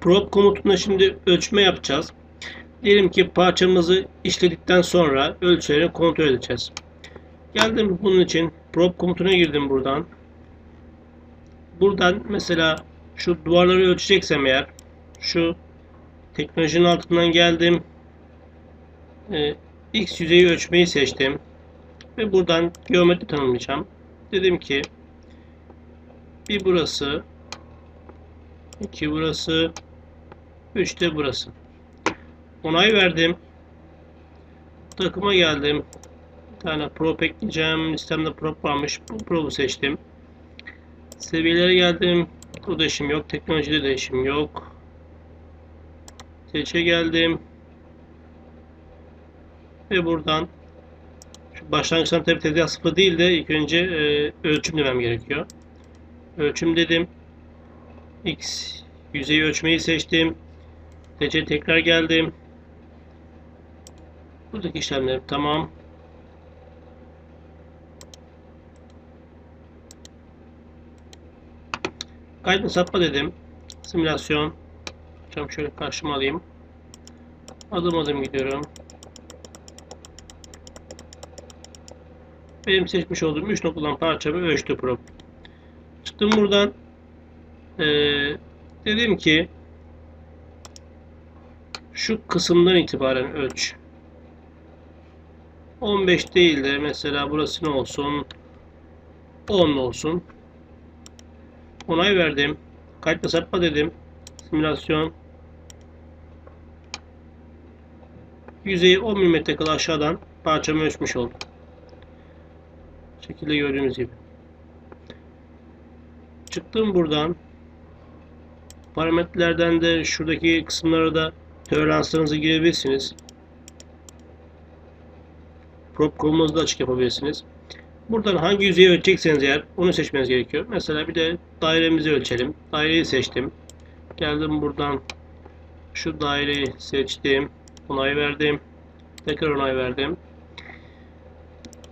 Prop komutunda şimdi ölçme yapacağız. Diyelim ki parçamızı işledikten sonra ölçülerini kontrol edeceğiz. Geldim bunun için prop komutuna girdim buradan. Buradan mesela şu duvarları ölçeceksem eğer şu teknolojinin altından geldim. Ee, X yüzeyi ölçmeyi seçtim. Ve buradan geometri tanımlayacağım. Dedim ki bir burası 2 burası 3 de burası. Onay verdim. Takıma geldim. Bir tane prop ekleyeceğim. Listemde prop varmış. Bu propu seçtim. Seviyelere geldim. Bu değişim yok. Teknolojide değişim yok. Seçe geldim. Ve buradan başlangıçtan tabi tezgah sıfır değil de ilk önce e, ölçüm demem gerekiyor. Ölçüm dedim. X yüzeyi ölçmeyi seçtim. Seçe tekrar geldim. Buradaki işlemler tamam. Kaydı sapma dedim. Simülasyon. Hocam şöyle karşıma alayım. Adım adım gidiyorum. Benim seçmiş olduğum 3 noktadan parçamı ölçtü prop. Çıktım buradan. Ee, dedim ki şu kısımdan itibaren ölç. 15 değil de mesela burası ne olsun? 10 olsun. Onay verdim. Kayıtla sapma dedim. Simülasyon. Yüzeyi 10 mm kadar aşağıdan parçamı ölçmüş oldum. Şekilde gördüğünüz gibi. Çıktım buradan. Parametrelerden de şuradaki kısımlara da toleranslarınızı girebilirsiniz. Prop kolumuzu da açık yapabilirsiniz. Buradan hangi yüzeyi ölçecekseniz eğer onu seçmeniz gerekiyor. Mesela bir de dairemizi ölçelim. Daireyi seçtim. Geldim buradan şu daireyi seçtim. Onay verdim. Tekrar onay verdim.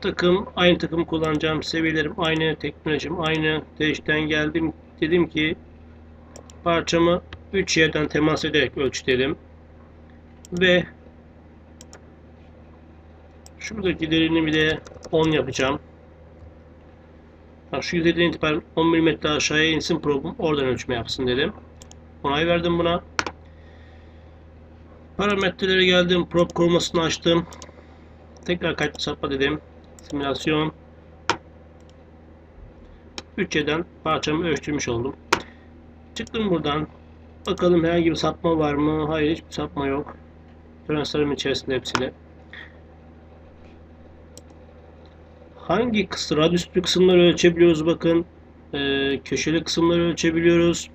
Takım aynı takım kullanacağım. Seviyelerim aynı, teknolojim aynı. Değişten geldim. Dedim ki parçamı 3 yerden temas ederek ölç dedim. Ve şuradaki derinliği de 10 yapacağım. Bak şu yüzeyden itibaren 10 mm aşağıya insin probum oradan ölçme yapsın dedim. Onay verdim buna. Parametrelere geldim. Probe korumasını açtım. Tekrar kayıtlı sapma dedim. Simülasyon. 3 yerden parçamı ölçtürmüş oldum. Çıktım buradan. Bakalım herhangi bir sapma var mı? Hayır hiçbir sapma yok. Toleranslarım içerisinde hepsini. Hangi kısım, radyüstü kısımları ölçebiliyoruz bakın. Ee, köşeli kısımları ölçebiliyoruz.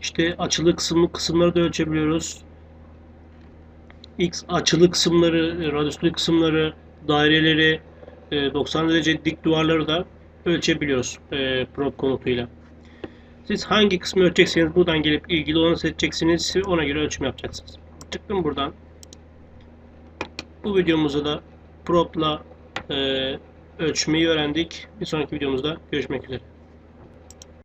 İşte açılı kısım, kısımları da ölçebiliyoruz. X açılı kısımları, radyüslü kısımları, daireleri, e, 90 derece dik duvarları da ölçebiliyoruz e, probe komutuyla. Siz hangi kısmı ölçecekseniz buradan gelip ilgili olanı seçeceksiniz. Ona göre ölçüm yapacaksınız. Çıktım buradan. Bu videomuzda da probe'la e, ölçmeyi öğrendik. Bir sonraki videomuzda görüşmek üzere.